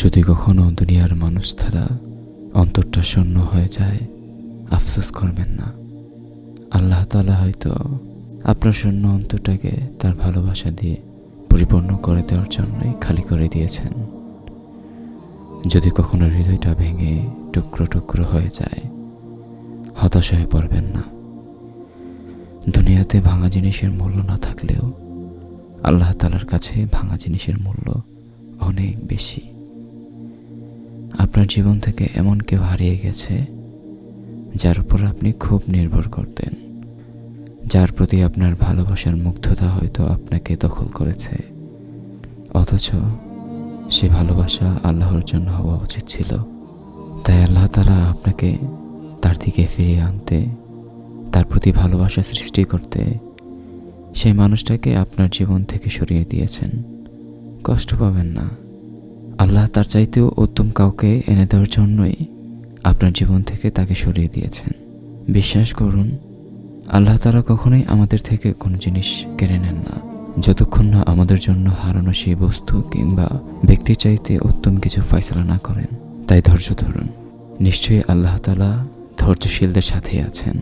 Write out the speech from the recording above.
যদি কখনো দুনিয়ার মানুষ দ্বারা অন্তরটা শূন্য হয়ে যায়, আফসোস করবেন না। আল্লাহ তালা হয়তো আপনার শূন্য অন্তরটাকে তার ভালোবাসা দিয়ে পরিপূর্ণ করে দেওয়ার জন্যই খালি করে দিয়েছেন। যদি কখনো হৃদয়টা ভেঙে টুকরো টুকরো হয়ে যায়, হতাশ হয়ে পড়বেন না। দুনিয়াতে ভাঙা জিনিসের মূল্য না থাকলেও আল্লাহ তালার কাছে ভাঙা জিনিসের মূল্য অনেক বেশি। আপনার জীবন থেকে এমন কেউ হারিয়ে গেছে, যার উপর আপনি খুব নির্ভর করতেন, যার প্রতি আপনার ভালোবাসার মুগ্ধতা হয়তো আপনাকে দখল করেছে। অথচ সে ভালোবাসা আল্লাহর জন্য হওয়া উচিত ছিল। তাই আল্লাহ তালা আপনাকে তার দিকে ফিরিয়ে আনতে, তার প্রতি ভালোবাসা সৃষ্টি করতে সেই মানুষটাকে আপনার জীবন থেকে সরিয়ে দিয়েছেন। কষ্ট পাবেন না। আল্লাহ তার চাইতেও উত্তম কাউকে এনে দেওয়ার জন্যই আপনার জীবন থেকে তাকে সরিয়ে দিয়েছেন। বিশ্বাস করুন, আল্লাহ তারা কখনোই আমাদের থেকে কোনো জিনিস কেড়ে নেন না। যতক্ষণ না আমাদের জন্য হারানো সেই বস্তু কিংবা ব্যক্তি চাইতে উত্তম কিছু ফয়সলা না করেন, তাই ধৈর্য ধরুন। নিশ্চয়ই আল্লাহ তালা ধৈর্যশীলদের সাথেই আছেন।